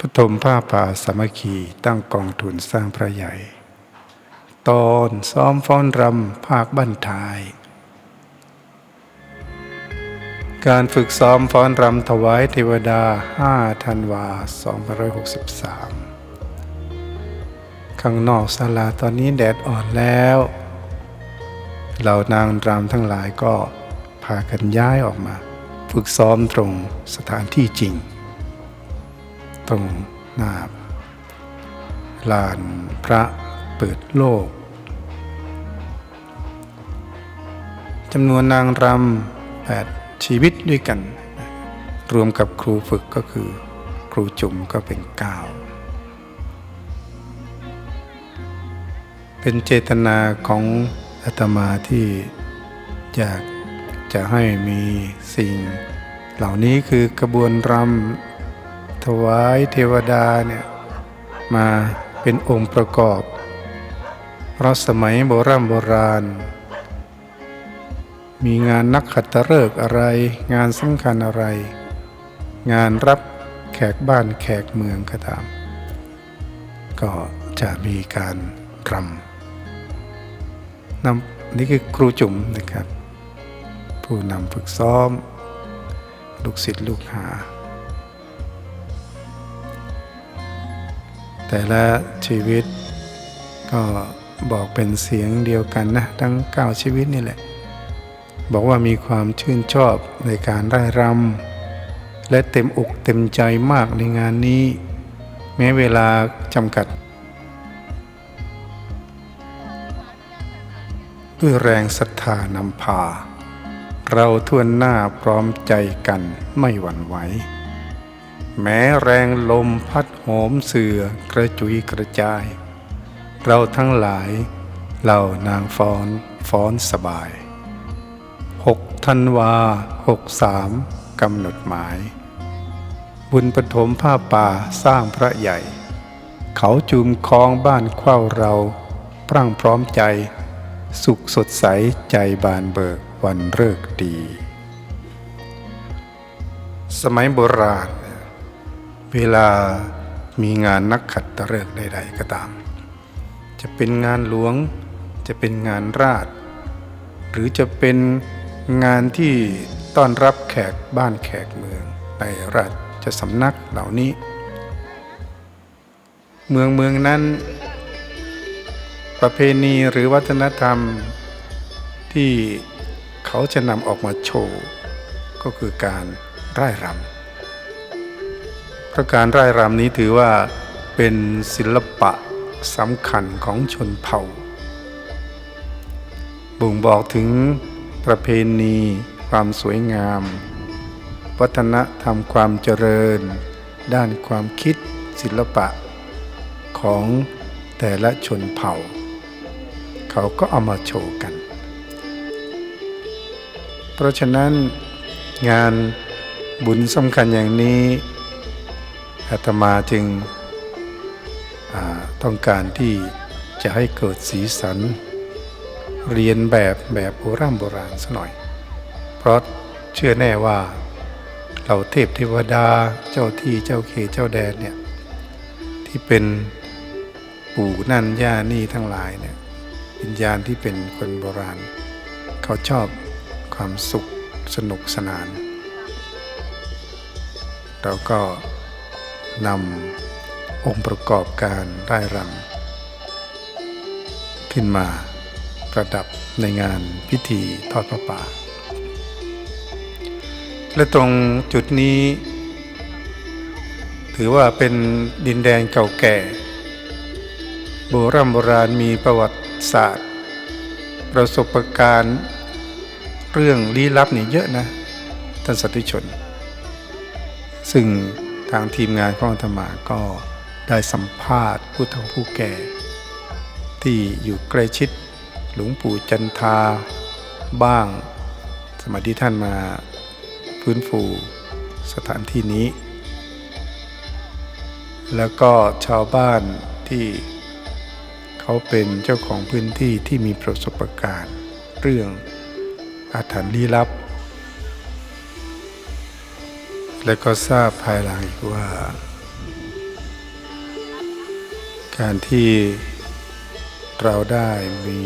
ปฐมผ้าป่าสามัคคีตั้งกองทุนสร้างพระใหญ่ ตอนซ้อมฟ้อนรำภาคบั้นท้าย การฝึกซ้อมฟ้อนรำถวายเทวดา 5 ธันวา 2563 ข้างนอกศาลาตอนนี้แดดอ่อนแล้ว เหล่านางรำทั้งหลายก็พากันย้ายออกมา ฝึกซ้อมตรงสถานที่จริง ตรงหน้าลานพระเปิดโลกจำนวนนางรำแปดชีวิตด้วยกัน รวมกับครูฝึกก็คือ ครูจุ๋มก็เป็นเก้าเป็นเจตนาของอาตมาที่อยากจะให้มีสิ่ง เหล่านี้คือกระบวนรำ ถวายเทวดาเนี่ยมาเป็นองค์ประกอบ เพราะสมัยโบราณโบราณ มีงานนักขัตฤกษ์อะไร งานสำคัญอะไร งานรับแขกบ้านแขกเมืองก็ตาม ก็จะมีการรำนำนี่คือครูจุ๋มนะครับ ผู้นำฝึกซ้อม ลูกศิษย์ลูกหา แต่ละชีวิตก็บอกเป็นเสียงเดียวกันนะ ทั้งเก้าชีวิตนี่แหละ บอกว่ามีความชื่นชอบในการไร้รำและเต็มอกเต็มใจมากในงานนี้ แม้เวลาจำกัด ด้วยแรงศรัทธานำพา เราทวนหน้าพร้อมใจกันไม่หวั่นไหว แม้แรงลมพัดโหมเสือกระจุยกระจาย เราทั้งหลายเหล่านางฟ้อนฟ้อนสบายหกธันวาหกสามกำหนดหมาย บุญปฐมผ้าป่าสร้างพระใหญ่ เขาจุมคลองบ้านเข้าเราพรั่งพร้อมใจ สุขสดใสใจบานเบิกวันเลิกษ์ดี สมัยโบราณ เวลามีงานนักขัดตฤกษ์ใด ๆ ก็ตาม จะเป็นงานหลวง จะเป็นงานราช หรือจะเป็นงานที่ต้อนรับแขกบ้านแขกเมืองในราชสำนักเหล่านี้ เมืองเมืองนั้น ประเพณีหรือวัฒนธรรมที่เขาจะนำออกมาโชว์ ก็คือการร่ายรำ พราะการร่ายรำนี้ถือว่าเป็นศิลปะสำคัญของชนเผ่า บ่งบอกถึงประเพณี ความสวยงาม วัฒนธรรมความเจริญ ด้านความคิดศิลปะ ของแต่ละชนเผ่า เขาก็เอามาโชว์กัน เพราะฉะนั้นงานบุญสำคัญอย่างนี้ อาตมาจึงต้องการที่จะให้เกิดสีสัน เรียนแบบแบบโบราณโบราณสัหน่อย เพราะเชื่อแน่ว่าเราเทพเทวดาเจ้าที่เจ้าเขเจ้าแดนเนี่ยที่เป็นปู่นั่นย่านี่ทั้งหลายเนี่ยวิญญาณที่เป็นคนโบราณ เขาชอบความสุขสนุกสนานเราก็ นำองค์ประกอบการได้รำขึ้นมาประดับในงานพิธีทอดพระป่า และตรงจุดนี้ ถือว่าเป็นดินแดนเก่าแก่ โบราณโบราณมีประวัติศาสตร์ ประสบการณ์เรื่องลี้ลับนี่เยอะนะท่านสัตว์ชน ซึ่ง ทางทีมงานของธรรมาก็ได้สัมภาษณ์ผู้เฒ่าผู้แก่ ที่อยู่ใกล้ชิดหลวงปู่จันทาบ้าง สมัยที่ท่านมาฟื้นฟูสถานที่นี้ แล้วก็ชาวบ้านที่เขาเป็นเจ้าของพื้นที่ที่มีประสบการณ์ เรื่องอาถรรพ์ลี้ลับ และก็ทราบภายหลังอีกว่า การที่เราได้มี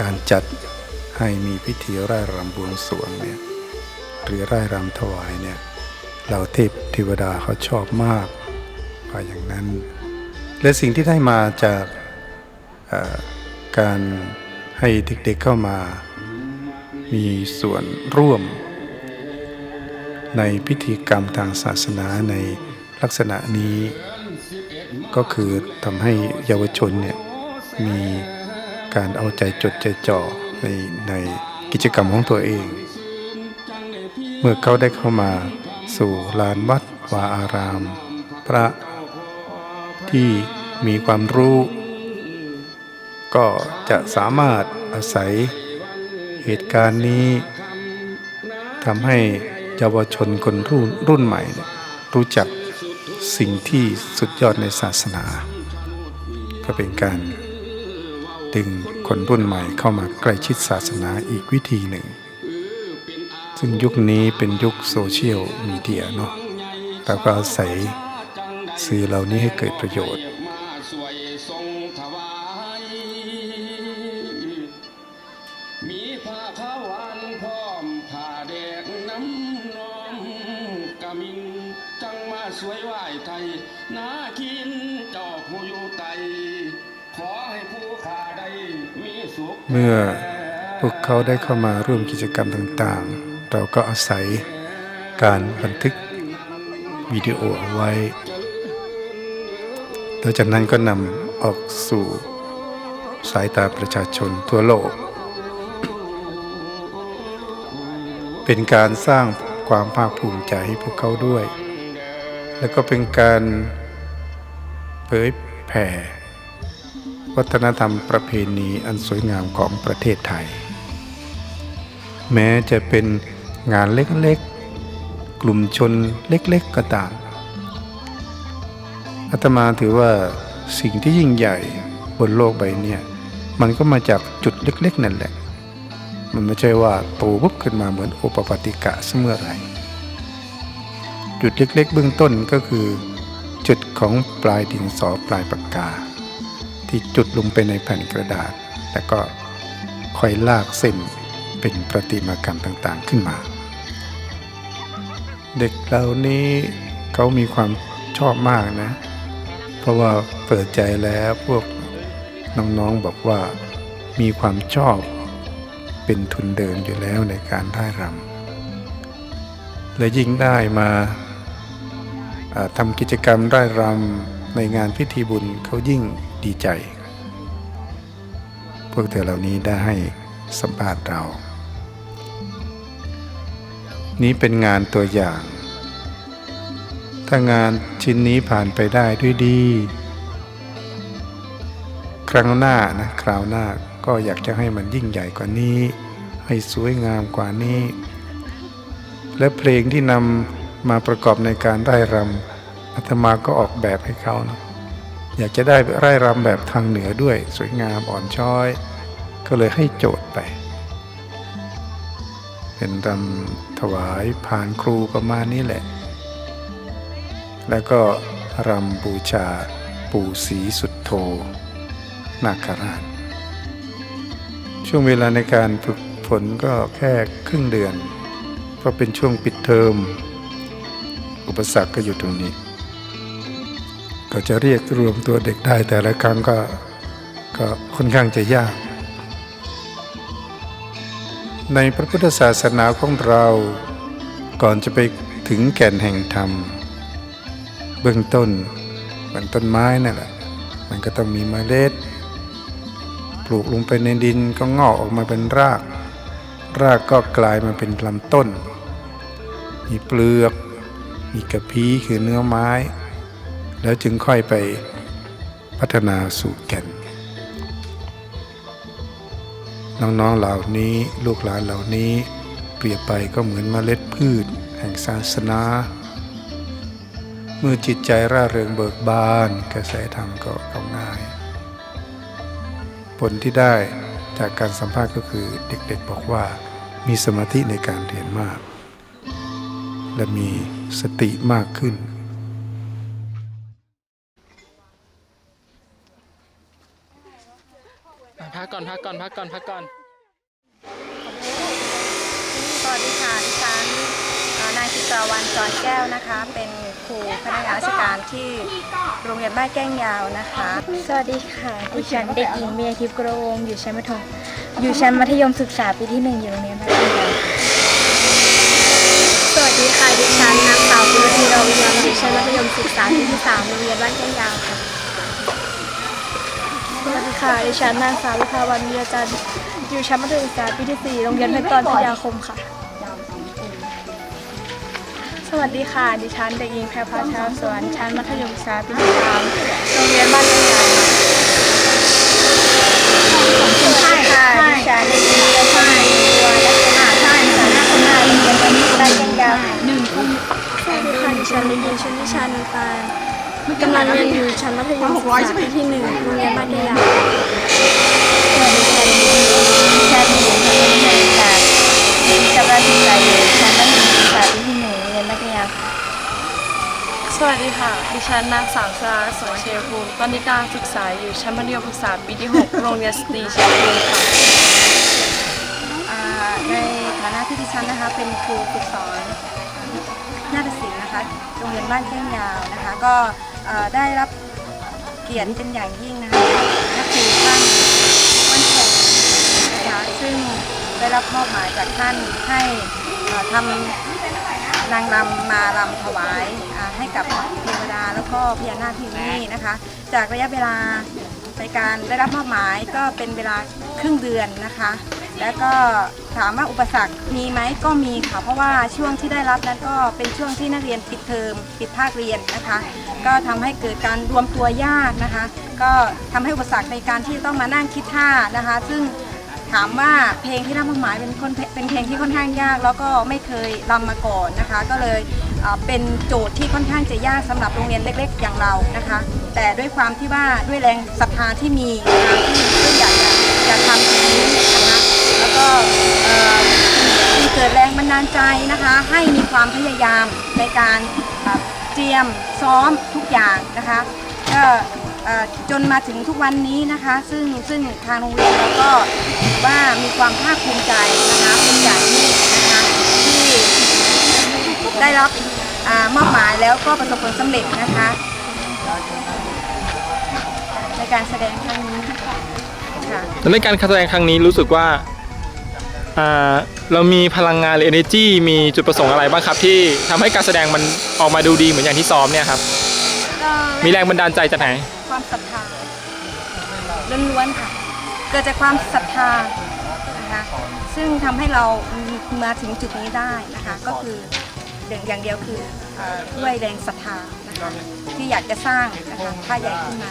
การจัดให้มีพิธีร่ายรำบวงสรวงเนี่ยหรือร่ายรำถวายเนี่ยเราเทพเทวดาเขาชอบมากว่าอย่างนั้น และสิ่งที่ได้มาจากการให้เด็กๆเข้ามา มีส่วนร่วม ในพิธีกรรมทางศาสนาในลักษณะนี้ ก็คือทำให้เยาวชนเนี่ยมีการเอาใจจดใจจ่อในในกิจกรรมของตัวเอง เมื่อเขาได้เข้ามาสู่ลานวัดวาอาราม พระที่มีความรู้ ก็จะสามารถอาศัยเหตุการณ์นี้ทำให้ เยาวชนคนรุ่นรุ่นใหม่เนี่ยรู้จักสิ่งที่สุดยอดในศาสนา ก็เป็นการดึงคนรุ่นใหม่เข้ามาใกล้ชิดศาสนาอีกวิธีหนึ่ง ซึ่งยุคนี้เป็นยุคโซเชียลมีเดียเนาะเราก็อาศัยสื่อเหล่านี้ให้เกิดประโยชน์ เมื่อพวกเขาได้เข้ามาร่วมกิจกรรมต่างๆ เราก็อาศัยการบันทึกวิดีโอเอาไว้หลังจากนั้นก็นำออกสู่สายตาประชาชนทั่วโลก เป็นการสร้างความภาคภูมิใจให้พวกเขาด้วย แล้วก็เป็นการเผยแผ่ วัฒนธรรมประเพณีอันสวยงามของประเทศไทย แม้จะเป็นงานเล็กๆ กลุ่มชนเล็กๆก็ตามอาตมาถือว่าสิ่งที่ยิ่งใหญ่บนโลกใบนี้มันก็มาจากจุดเล็กๆ นั่นแหละ มันไม่ใช่ว่าโตปุ๊บขึ้นมาเหมือนโอปปาติกะเสมอไรจุดเล็กๆ เบื้องต้นก็คือจุดของปลายดินสอปลายปากกา ที่จุดลงไปในแผ่นกระดาษ แล้วก็ค่อยลากเส้นเป็นประติมากรรมต่างๆขึ้นมา เด็กเหล่านี้เขามีความชอบมากนะ เพราะว่าเปิดใจแล้วพวกน้องๆบอกว่ามีความชอบเป็นทุนเดิมอยู่แล้วในการร่ายรำและยิ่งได้มาอ่าทำกิจกรรมร่ายรำในงานพิธีบุญเขายิ่ง ดีใจ พวกเธอเหล่านี้ได้ให้สัมภาษณ์เรา นี้เป็นงานตัวอย่าง ถ้างานชิ้นนี้ผ่านไปได้ด้วยดี ครั้งหน้านะคราวหน้าก็อยากจะให้มันยิ่งใหญ่กว่านี้ ให้สวยงามกว่านี้ และเพลงที่นำมาประกอบในการไร่รำอาตมาก็ออกแบบให้เขานะ อยากจะได้ไร่รำแบบทางเหนือด้วยสวยงามอ่อนช้อย ก็เลยให้โจทย์ไป เป็นรำถวายผ่านครูประมาณนี้แหละ แล้วก็รำบูชาปู่ศรีสุดโทนาคราช ช่วงเวลาในการฝึกฝนก็แค่ครึ่งเดือนเพราะเป็นช่วงปิดเทอม อุปสรรคก็อยู่ตรงนี้ ก็จะเรียกรวมตัวเด็กได้แต่ละครั้งก็ก็ค่อนข้างจะยาก ในพระพุทธศาสนาของเราก่อนจะไปถึงแก่นแห่งธรรม เบื้องต้นเหมือนต้นไม้นั่นแหละ มันก็ต้องมีเมล็ด ปลูกลงไปในดินก็งอกออกมาเป็นราก รากก็กลายมาเป็นลำต้น มีเปลือก มีกระพี้คือเนื้อไม้ แล้วจึงค่อยไปพัฒนาสู่แก่น น้องๆเหล่านี้ลูกหลานเหล่านี้ เปรียบไปก็เหมือนเมล็ดพืช แห่งศาสนา เมื่อจิตใจร่าเริงเบิกบานกระแสธรรมก็เข้าง่าย ผลที่ได้จากการสัมภาษณ์ก็คือเด็กๆบอกว่ามีสมาธิในการเรียนมาก และมีสติมากขึ้น กก่อนพักก่อนพักก่อนพักก่อนสวัสดีค่ะดิฉันเอ่อนายจิตราวันจอนแก้วนะคะ เป็นครูพนักงานราชการที่โรงเรียนบ้านแก้งยาวนะคะ สวัสดีค่ะดิฉันเด็กหญิงเมียทิพย์กระวงอยู่ชั้นมัธยมอยู่ชั้นมัธยมศึกษาปีที่หนึ่งอยู่โรงเรียนบ้านแก้งยาวสวัสดีค่ะดิฉันนางสาวกุลธีรวิญญาณอยู่ชั้นมัธยมศึกษาปีที่สามโรงเรียนบ้านแก้งยาวค่ะส วัสดีค่ะ ดิฉันนางสาววิภาวันวิยาจันทร์อยู่ชั้นมัธยมศึกษาปีที่สี่โรงเรียนเพชรตอนพยาคมค่ะ สวัสดีค่ะ ดิฉันเด็กหญิงแพรพาชาวสวนชั้นมัธยมศึกษาปีที่สามโรงเรียนบ้านแก้งยาวค่ะใช่ค่ะ ดิฉันเด็กหญิงเจ้าชาตัวลักษณะใช่สาระคนหน้าโรงเรียนบ้านแก้งยาวหนึ่งคนสวัสดีค่ะ ดิฉันเด็กหญิงชนิชานุตาน กำลังเรียนอยู่ชั้นมัธยมศึกษาปีที่หนึ่งโรงเรียนบ้านแก้งยาวสวัสดีค่ะดิฉันเด็กหญิงพัฒนาค่ะกำลังศึกษาอยู่ชั้นมัธยมศึกษาปีที่หนึ่งโรงเรียนบ้านแก้งยาวค่ะสวัสดีค่ะ ดิฉันนางสาวสราสงเชยภูมิตอนนี้การศึกษาอยู่ชั้นมัธยมศึกษาปีที่6โรงเรียนสตรีเชียงภูมิค่ะอ่าในฐานะที่ดิฉันนะคะเป็นครูฝึกสอนนาฏศิลป์นะคะ โรงเรียนบ้านแก้งยาวนะคะ ก็ เอ่อได้รับเกียรติเป็นอย่างยิ่งนะคะนักครูท่านวันคงนะคะซึ่งได้รับมอบหมายจากท่านให้เอ่อทำนางรำมารำถวายอ่าให้กับเทวดาแล้วก็พญานาคที่นี่นะคะ จากระยะเวลาในการได้รับมอบหมายก็เป็นเวลาครึ่งเดือนนะคะ แล้วก็ถามว่าอุปสรรคมีไหมก็มีค่ะ เพราะว่าช่วงที่ได้รับนั้นก็เป็นช่วงที่นักเรียนปิดเทอมปิดภาคเรียนนะคะ ก็ทำให้เกิดการรวมตัวยากนะคะ ก็ทำให้อุปสรรคในการที่ต้องมานั่งคิดท่านะคะ ซึ่งถามว่าเพลงที่รับมอบหมายเป็นคนเป็นเพลงที่ค่อนข้างยาก แล้วก็ไม่เคยรำมาก่อนนะคะ ก็เลยเป็นโจทย์ที่ค่อนข้างจะยากสำหรับโรงเรียนเล็ก ๆ อย่างเรานะคะ แต่ด้วยความที่ว่าด้วยแรงศรัทธาที่มีนะคะที่อยากจะอยากทำตรงนี้ แล้วก็เอ่อมีเกิดแรงบันดาลใจนะคะ ให้มีความพยายามในการเตรียมซ้อมทุกอย่างนะคะก็จนมาถึงทุกวันนี้นะคะ ซึ่งซึ่งทางโรงเรียนเราก็ว่ามีความภาคภูมิใจนะคะเป็นอย่างยิ่งนะคะที่ได้รับอามอบหมายแล้วก็ประสบผลสำเร็จนะคะ ในการแสดงครั้งนี้ค่ะในการแสดงครั้งนี้รู้สึกว่า เรามีพลังงานหรือ energy มีจุดประสงค์อะไรบ้างครับ ที่ทำให้การแสดงมันออกมาดูดีเหมือนอย่างที่ซ้อมเนี่ยครับ ก็มีแรงบันดาลใจจากไหน ความศรัทธาล้วนๆค่ะ เกิดจากความศรัทธานะคะซึ่งทำให้เรามาถึงจุดนี้ได้นะคะ ก็คืออย่างอย่างเดียวคือเอ่อด้วยแรงศรัทธานะคะที่อยากจะสร้างนะคะผ้าใหญ่ขึ้นมา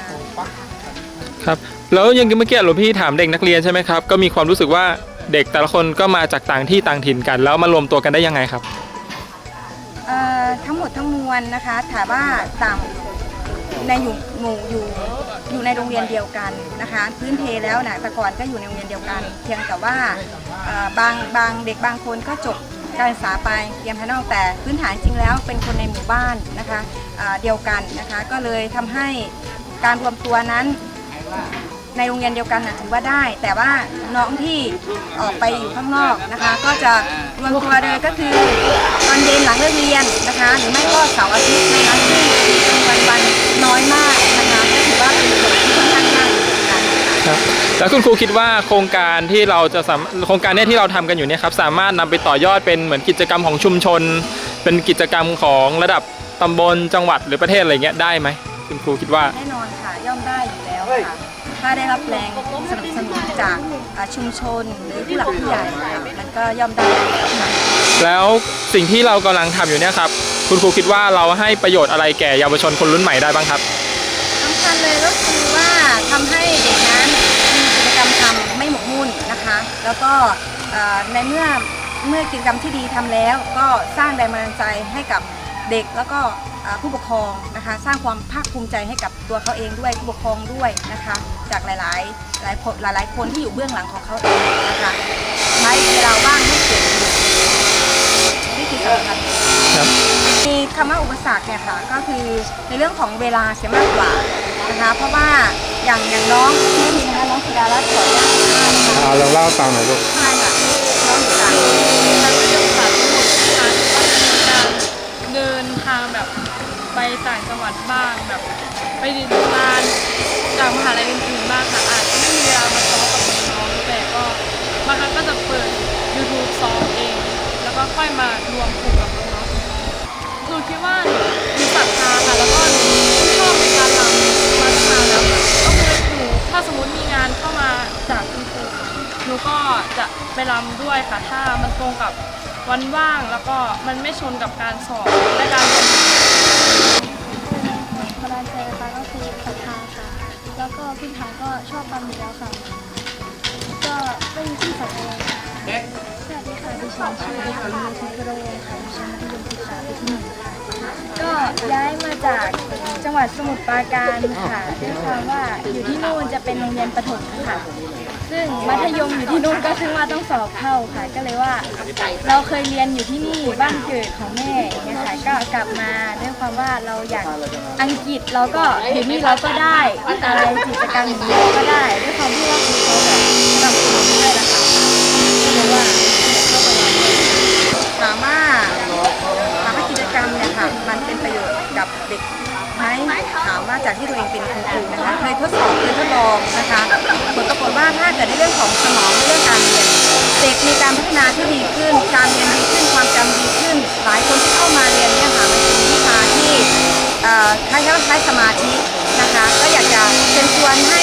ครับ แล้วอยังเมื่อกี้หลวงพี่ถามเด็กนักเรียนใช่ไหมครับ ก็มีความรู้สึกว่า เด็กแต่ละคนก็มาจากต่างที่ต่างถิ่นกัน แล้วมารวมตัวกันได้ยังไงครับ เอ่อทั้งหมดทั้งมวลนะคะถามว่าต่างในอยู่หมู่อยู่อยู่ในโรงเรียนเดียวกันนะคะ พื้นเพแล้วนะแต่ก่อนก็อยู่ในโรงเรียนเดียวกัน เพียงแต่ว่าเอ่อบางบางเด็กบางคนก็จบการศึกษาไปเตรียมภายนอกแต่พื้นฐานจริงแล้วเป็นคนในหมู่บ้านนะคะเอ่อเดียวกันนะคะ ก็เลยทำให้การรวมตัวนั้น ในโรงเรียนเดียวกันนะถือว่าได้ แต่ว่าน้องที่ออกไปอยู่ข้างนอกนะคะ ก็จะรวมตัวเลยก็คือตอนเย็นหลังเลิกเรียนนะคะ หรือไม่ก็เสาร์อาทิตย์นะคะซึ่งวันวันน้อยมากนะคะก็ถือว่าเป็นส่วนที่ค่อนข้างมากเหมือนกันครับแล้วคุณครูคิดว่าโครงการที่เราจะสามโครงการเนี้ที่เราทำกันอยู่เนี่ยครับสามารถนำไปต่อยอดเป็นเหมือนกิจกรรมของชุมชน เป็นกิจกรรมของระดับตำบลจังหวัดหรือประเทศอะไรเงี้ยได้ไหมคุณครูคิดว่า แน่นอนค่ะย่อมได้อยู่แล้วค่ะ ถ้าได้รับแรงสนับสนุนจากอ่าชุมชนหรือผู้หลักผู้ใหญ่ค่ะมันก็ย่อมได้อยู่แล้วค่ะแล้วสิ่งที่เรากำลังทำอยู่เนี่ยครับคุณครูคิดว่าเราให้ประโยชน์อะไรแก่เยาวชนคนรุ่นใหม่ได้บ้างครับสำคัญเลยก็คือว่าทำให้เด็กนั้นมีกิจกรรมทำไม่หมกมุ่นนะคะ แล้วก็เอ่อในเมื่อเมื่อกิจกรรมที่ดีทำแล้ว ก็สร้างแรงบันดาลใจให้กับเด็กแล้วก็เอ่อ ผู้ปกครองนะคะ สร้างความภาคภูมิใจให้กับตัวเขาเองด้วยผู้ปกครองด้วยนะคะ จากหลาย ๆ หลายคนหลายๆ คนที่อยู่เบื้องหลังของเขาเองนะคะใช้เวลาว่างให้เกิดประโยชน์นี่คือสำคัญครับมีคำว่าอุปสรรคเนี่ยค่ะก็คือในเรื่องของเวลาเสียมากกว่านะคะ เพราะว่าอย่างอย่างน้องนี่นะคะน้องสุดารัตน์ขออนุญาตสัมภาษณ์นะคะเอาเราเล่าให้ฟังหน่อยลูกใช่ค่ะน้องอยู่ต่างประเทศชั้นมัธยมศึกษาปีที่หกนะคะก็จะมีการเดินทางแบบ ไปต่างจังหวัดบ้างแบบ ไปเรียนงานจากมหาลัยอื่นๆบ้างค่ะอาจจะไม่มีเวลามาซ้อมกับน้องแต่ก็บางครั้งก็จะเปิด YouTube ซ้อมเอง แล้วก็ค่อยมารวมกลุ่มกับน้องๆหนูคิดว่าหนูมีศรัทธาค่ะแล้วก็หนูชอบในการรำมาตั้งนานแล้วค่ะก็คือหนูถ้าสมมติมีงานเข้ามาจากคุณครูหนูก็จะไปรำด้วยค่ะถ้ามันตรงกับวันว่างแล้วก็มันไม่ชนกับการสอบและการเรียน พื้นฐานก็ชอบรำอยู่แล้วค่ะ ก็ไม่มีที่สักเลยสวัสดีค่ะดิฉันชื่อเด็กหญิงเมธีกระวงค่ะดิฉันมัธยมศึกษาปีที่หนึ่งก็ย้ายมาจากจังหวัดสมุทรปราการค่ะด้วยความว่าอยู่ที่นู่นจะเป็นโรงเรียนประถมค่ะ ซึ่งมัธยมอยู่ที่นู่นก็ซึ่งว่าต้องสอบเข้าค่ะ ก็เลยว่า เราเคยเรียนอยู่ที่นี่บ้านเกิดของแม่เงี้ยค่ะก็กลับมาด้วยความว่าเราอยากอังกฤษเราก็อยู่นี่เราก็ได้อะไรกิจกรรมอย่างนี้เราก็ได้ด้วยความที่ว่าครูเขาแบบสนับสนุนด้วยนะคะก็เลยว่าเข้ารถามว่าถามว่ากิจกรรมเนี่ยค่ะมันเป็นประโยชน์กับเด็กไหมถามว่าจากที่ตัวเองเป็นครูนะคะเคยทดสอบเคยทดลองนะคะ ว่าถ้าเกิดในเรื่องของสมองในเรื่องการเรียนเด็กมีการพัฒนาที่ดีขึ้น การเรียนดีขึ้นความจำดีขึ้น หลายคนที่เข้ามาเรียนเนี่ยค่ะมันเป็นวิชาที่เอ่อคล้ายๆว่าใช้สมาธินะคะ ก็อยากจะเชิญชวนให้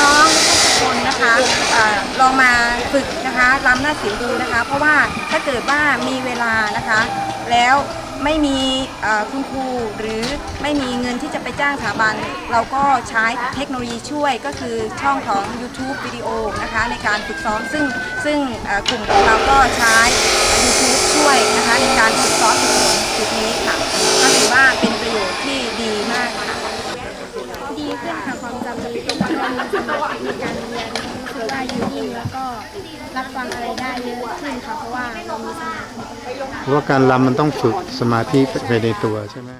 น้องๆทุกคนนะคะเออลองมาฝึกนะคะรำหน้าศิลป์ดูนะคะ เพราะว่าถ้าเกิดว่ามีเวลานะคะ แล้ว ไม่มีคุณครูหรือไม่มีเงินที่จะไปจ้างสถาบัน เราก็ใช้เทคโนโลยีช่วยก็คือช่องของ YouTube วิดีโอนะคะในการฝึกซ้อมซึ่งซึ่งกลุ่มของเราก็ใช้ YouTube ช่วยนะคะในการฝึกซ้อมฝึกฝนจุดนี้ค่ะก็ถือว่าเป็นประโยชน์ที่ดีมากค่ะดีขึ้นค่ะความจำดีขึ้นแล้วก็มีสมาในการสึกว่าอยู่นิ่งแล้วก็ รับฟังอะไรได้เยอะขึ้นค่ะเพราะว่าเรามีสมาธิ เพราะว่าการรำมันต้องฝึกสมาธิไปในตัวใช่ไหม